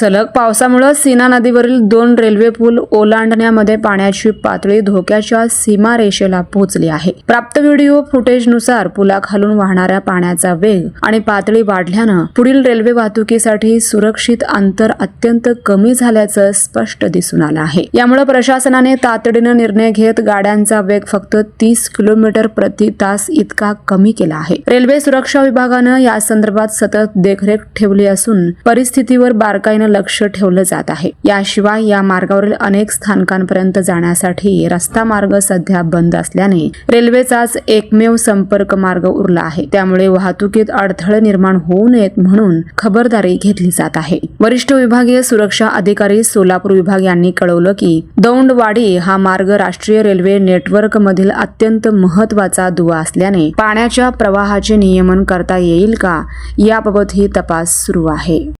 सलग पावसामुळे सीना नदीवरील दोन रेल्वे पूल ओलांडण्यामध्ये पाण्याची पातळी धोक्याच्या सीमारेषेला पोहोचली आहे. प्राप्त व्हिडिओ फुटेजनुसार पुलाखालून वाहणाऱ्या पाण्याचा वेग आणि पातळी वाढल्यानं पुढील रेल्वे वाहतुकीसाठी सुरक्षित अंतर अत्यंत कमी झाल्याचं स्पष्ट दिसून आलं आहे. यामुळे प्रशासनाने तातडीनं निर्णय घेत गाड्यांचा वेग फक्त तीस किलोमीटर प्रति तास इतका कमी केला आहे. रेल्वे सुरक्षा विभागानं या संदर्भात सतत देखरेख ठेवली असून परिस्थितीवर बारकाईनं लक्ष ठेवलं जात आहे. याशिवाय या मार्गावरील अनेक स्थानकांपर्यंत जाण्यासाठी रस्ता मार्ग सध्या बंद असल्याने रेल्वेचाच एकमेव संपर्क मार्ग उरला आहे. त्यामुळे वाहतुकीत अडथळे निर्माण होऊ नयेत म्हणून खबरदारी घेतली जात आहे. वरिष्ठ विभागीय सुरक्षा अधिकारी सोलापूर विभाग यांनी कळवलं की दौंडवाडी हा मार्ग राष्ट्रीय रेल्वे नेटवर्क मधील अत्यंत महत्त्वाचा दुवा असल्याने पाण्याच्या प्रवाहाचे नियमन करता येईल का? याबाबतही तपास सुरू आहे.